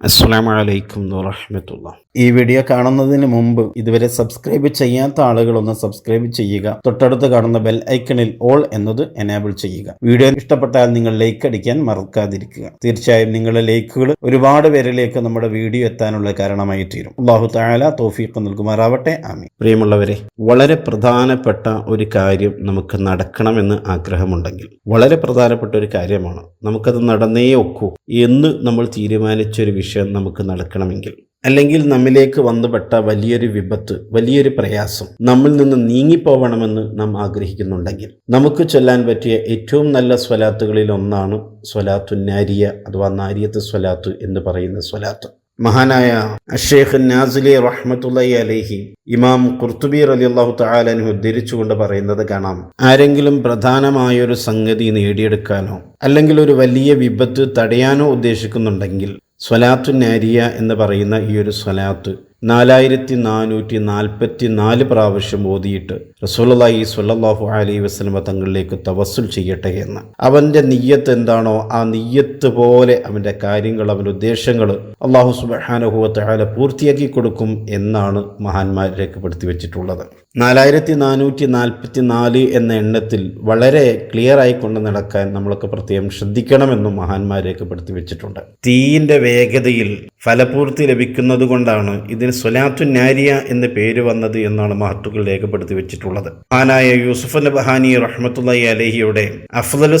അസ്സാം വലൈക്കും വറഹമത്തുള്ള. ഈ വീഡിയോ കാണുന്നതിന് മുമ്പ് ഇതുവരെ സബ്സ്ക്രൈബ് ചെയ്യാത്ത ആളുകളൊന്ന് സബ്സ്ക്രൈബ് ചെയ്യുക. തൊട്ടടുത്ത് കാണുന്ന ബെൽ ഐക്കണിൽ ഓൾ എന്നത് എനേബിൾ ചെയ്യുക. വീഡിയോ ഇഷ്ടപ്പെട്ടാൽ നിങ്ങൾ ലൈക്ക് അടിക്കാൻ മറക്കാതിരിക്കുക. തീർച്ചയായും നിങ്ങളുടെ ലൈക്കുകൾ ഒരുപാട് പേരിലേക്ക് നമ്മുടെ വീഡിയോ എത്താനുള്ള കാരണമായി തീരും അള്ളാഹു താല തോഫീഖ് നൽകുമാറാവട്ടെ. ആമി പ്രിയമുള്ളവരെ വളരെ പ്രധാനപ്പെട്ട ഒരു കാര്യം നമുക്ക് നടക്കണമെന്ന് ആഗ്രഹമുണ്ടെങ്കിൽ വളരെ പ്രധാനപ്പെട്ട ഒരു കാര്യമാണ് നമുക്കത് നടന്നേ ഒക്കൂ എന്ന് നമ്മൾ തീരുമാനിച്ചൊരു വിഷയം നമുക്ക് നടക്കണമെങ്കിൽ അല്ലെങ്കിൽ നമ്മിലേക്ക് വന്നുപെട്ട വലിയൊരു വിപത്ത് വലിയൊരു പ്രയാസം നമ്മിൽ നിന്ന് നീങ്ങിപ്പോവണമെന്ന് നാം ആഗ്രഹിക്കുന്നുണ്ടെങ്കിൽ നമുക്ക് ചൊല്ലാൻ പറ്റിയ ഏറ്റവും നല്ല സ്വലാത്തുകളിൽ ഒന്നാണ് സ്വലാത്തു നാരിയ അഥവാ നാരിയത്ത് സ്വലാത്തു എന്ന് പറയുന്ന സ്വലാത്ത്. മഹാനായ അഷേഖ് നാസിലി റഹ്മത്തുള്ളി അലൈഹി ഇമാം കുർത്തുബീർ അലി അള്ളാഹു താലനു ഉദ്ധരിച്ചുകൊണ്ട് പറയുന്നത് കാണാം. ആരെങ്കിലും പ്രധാനമായ ഒരു സംഗതി നേടിയെടുക്കാനോ അല്ലെങ്കിൽ ഒരു വലിയ വിപത്ത് തടയാനോ ഉദ്ദേശിക്കുന്നുണ്ടെങ്കിൽ സ്വലാത്തു നാരിയ എന്ന് പറയുന്ന ഈ ഒരു സ്വലാത്ത് നാലായിരത്തി നാനൂറ്റി നാൽപ്പത്തി നാല് പ്രാവശ്യം ഓതിയിട്ട് റസൂലി സ്വല്ലല്ലാഹു അലൈഹി വസ്ലമ തങ്ങളിലേക്ക് തവസ്സുൽ ചെയ്യട്ടെ എന്ന്. അവന്റെ നെയ്യത്ത് എന്താണോ ആ നെയ്യത്ത് പോലെ അവന്റെ കാര്യങ്ങൾ അവന്റെ ഉദ്ദേശങ്ങൾ അള്ളാഹു സുബാനുഭവത്തെ പൂർത്തിയാക്കി കൊടുക്കും എന്നാണ് മഹാന്മാർ രേഖപ്പെടുത്തി വെച്ചിട്ടുള്ളത്. നാലായിരത്തി നാനൂറ്റി നാൽപ്പത്തി നാല് എന്ന എണ്ണത്തിൽ വളരെ ക്ലിയർ ആയിക്കൊണ്ട് നടക്കാൻ നമ്മളൊക്കെ പ്രത്യേകം ശ്രദ്ധിക്കണമെന്നും മഹാന്മാർ രേഖപ്പെടുത്തി വെച്ചിട്ടുണ്ട്. തീയിന്റെ വേഗതയിൽ ഫലപൂർത്തി ലഭിക്കുന്നത് കൊണ്ടാണ് ഇതിന് സ്വലാത്തു നാരിയ എന്ന് പേര് വന്നത് എന്നാണ് മഹത്തുക്കൾ രേഖപ്പെടുത്തി വെച്ചിട്ടുള്ളത്. മഹാനായ യൂസുഫ് ബഹാനി റഹ്മത്തുള്ളി അലഹിയുടെ അഫ്ദലു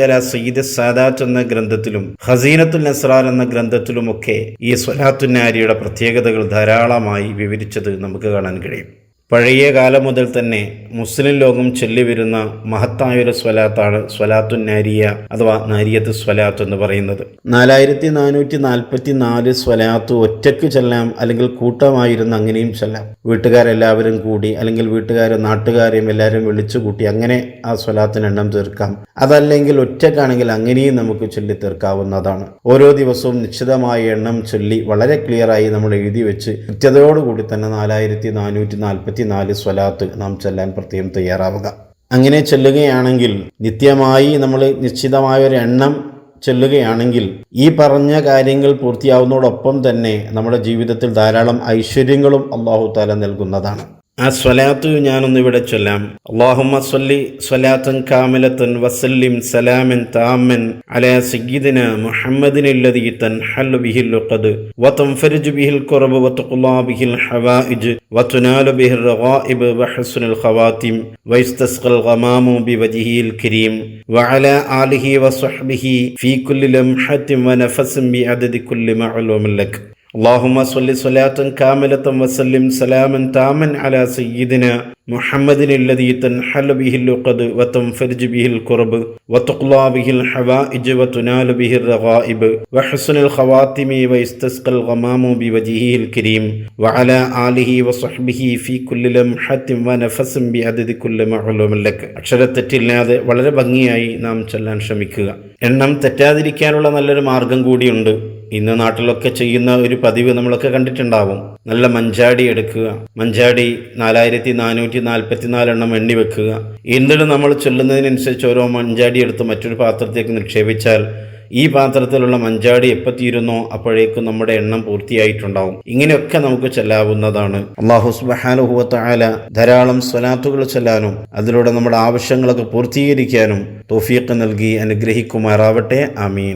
അല സാദാത്ത് എന്ന ഗ്രന്ഥത്തിലും ഹസീനത്തുൽ നസ്രാർ എന്ന ഗ്രന്ഥത്തിലുമൊക്കെ ഈ സ്വലാത്തുന്നാരിയുടെ പ്രത്യേകതകൾ ധാരാളമായി വിവരിച്ചത് നമുക്ക് കാണാൻ കഴിയും. പഴയ കാലം മുതൽ തന്നെ മുസ്ലിം ലോകം ചൊല്ലിവരുന്ന മഹത്തായൊരു സ്വലാത്താണ് സ്വലാത്തു നാരിയ അഥവാ നാരിയത്ത് സ്വലാത്ത് എന്ന് പറയുന്നത്. നാലായിരത്തി നാനൂറ്റി നാൽപ്പത്തി നാല് സ്വലാത്ത് ഒറ്റയ്ക്ക് ചെല്ലാം അല്ലെങ്കിൽ കൂട്ടമായിരുന്ന് അങ്ങനെയും ചെല്ലാം. വീട്ടുകാരെല്ലാവരും കൂടി അല്ലെങ്കിൽ വീട്ടുകാരും നാട്ടുകാരെയും എല്ലാവരും വിളിച്ചു കൂട്ടി അങ്ങനെ ആ സ്വലാത്തിന് എണ്ണം തീർക്കാം. അതല്ലെങ്കിൽ ഒറ്റക്കാണെങ്കിൽ അങ്ങനെയും നമുക്ക് ചൊല്ലി തീർക്കാവുന്നതാണ്. ഓരോ ദിവസവും നിശ്ചിതമായ എണ്ണം ചൊല്ലി വളരെ ക്ലിയറായി നമ്മൾ എഴുതി വെച്ച് കൃത്യതയോടുകൂടി തന്നെ നാലായിരത്തി നാനൂറ്റി നാൽപ്പത്തി നാല് സ്വലാത്ത് നാം ചെല്ലാൻ പ്രത്യേകം തയ്യാറാവുക. അങ്ങനെ ചെല്ലുകയാണെങ്കിൽ നിത്യമായി നമ്മൾ നിശ്ചിതമായ ഒരു എണ്ണം ചെല്ലുകയാണെങ്കിൽ ഈ പറഞ്ഞ കാര്യങ്ങൾ പൂർത്തിയാവുന്നതോടൊപ്പം തന്നെ നമ്മുടെ ജീവിതത്തിൽ ധാരാളം ഐശ്വര്യങ്ങളും അള്ളാഹു താല നൽകുന്നതാണ്. ആ സ്വലാത്തു ഞാനൊന്നിവിടെ ചൊല്ലാം. അള്ളാഹുമ്മ സല്ലി സ്വലാത്തൻ കാമിലത്തൻ വസല്ലിം സലാമൻ താമൻ അല സയ്യിദിന മുഹമ്മദിനല്ലതി തൻഹൽ ബിഹിൽ ഖദ് വതൻഫരിജു ബിഹിൽ ഖുറബ് വതഖുല്ലാ ബിഹിൽ ഹവായിജ് വതുനാലു ബിഹിൽ റഗായിബ് വഹസ്നുൽ ഖവാതിം വയസ്തസ്ഖൽ ഗമാമു ബിവജ്ഹിൽ കരീം വഅല ആലിഹി വസ്വഹ്ബിഹി ഫീ കുല്ലി ലംഹത്തിൻ വനഫസിൻ ബിഅദദി കുല്ലി മഅലൂമിൻ ലക് اللهم صل صلاة كاملة وسلم سلاما تاما على سيدنا محمد الذي تنحل به اللقد وتنفرج به الكرب وتقلى به الحوائج وتنال به الرغائب وحسن الخواتم ويستسقى الغمام بوجهه الكريم وعلى آله وصحبه في كل لمحة ونفس بعدد كل معلوم لك അക്ഷരത്തെറ്റില്ലാതെ വളരെ ഭംഗിയായി നാം ചൊല്ലാൻ ശ്രമിക്കുക എണ്ണം തെറ്റാതിരിക്കാനുള്ള നല്ലൊരു മാർഗം കൂടിയുണ്ട് ഇന്ന് നാട്ടിലൊക്കെ ചെയ്യുന്ന ഒരു പതിവ് നമ്മളൊക്കെ കണ്ടിട്ടുണ്ടാവും. നല്ല മഞ്ചാടി എടുക്കുക. മഞ്ചാടി നാലായിരത്തി നാനൂറ്റി നാൽപ്പത്തിനാലെണ്ണം എണ്ണി വെക്കുക. എന്നിട്ട് നമ്മൾ ചൊല്ലുന്നതിനനുസരിച്ച് ഓരോ മഞ്ചാടി എടുത്ത് മറ്റൊരു പാത്രത്തേക്ക് നിക്ഷേപിച്ചാൽ ഈ പാത്രത്തിലുള്ള മഞ്ചാടി എപ്പോൾ തീരുന്നോ അപ്പോഴേക്കും നമ്മുടെ എണ്ണം പൂർത്തിയായിട്ടുണ്ടാവും. ഇങ്ങനെയൊക്കെ നമുക്ക് ചെല്ലാവുന്നതാണ്. അള്ളാഹു സുബാനുഹുവത്തായ ധാരാളം സ്വലാത്തുകൾ ചെല്ലാനും അതിലൂടെ നമ്മുടെ ആവശ്യങ്ങളൊക്കെ പൂർത്തീകരിക്കാനും തോഫീക്ക് നൽകി അനുഗ്രഹിക്കുമാറാവട്ടെ. ആമീൻ.